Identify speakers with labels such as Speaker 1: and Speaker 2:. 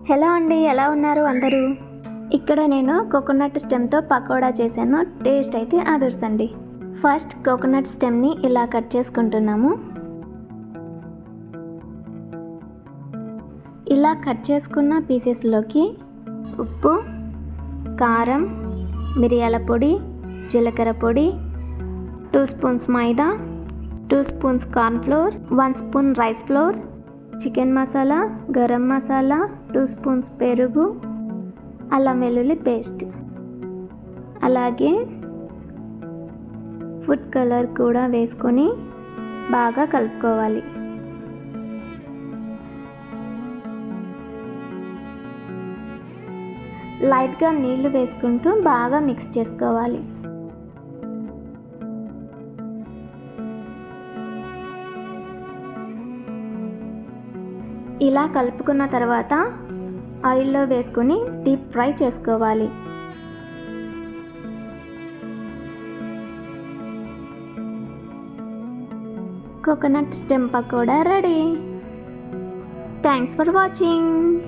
Speaker 1: Hello అండి ఎలా ఉన్నారు అందరూ? ఇక్కడ నేను కోకోనట్ స్టెమ్తో పకోడా చేశాను. టేస్ట్ అయితే అదుర్సండి ఫస్ట్ కోకోనట్ స్టెమ్ని ఇలా కట్ చేసుకుంటున్నాము. ఇలా కట్ చేసుకున్న పీసెస్లోకి ఉప్పు కారం మిరియాల పొడి జీలకర్ర పొడి టూ స్పూన్స్ మైదా two spoons cornflour one spoon rice flour chicken masala garam masala two spoons పెరుగు అల్లం వెల్లుల్లి పేస్ట్. అలాగే ఫుడ్ కలర్ కూడా వేసుకొని బాగా కలుపుకోవాలి. లైట్గా నీళ్ళు వేసుకుంటూ బాగా మిక్స్ చేసుకోవాలి. ఇలా కలుపుకున్న తర్వాత ఆయిల్లో వేసుకుని డీప్ ఫ్రై చేసుకోవాలి. Coconut స్టెంప pakoda ready. Thanks for watching.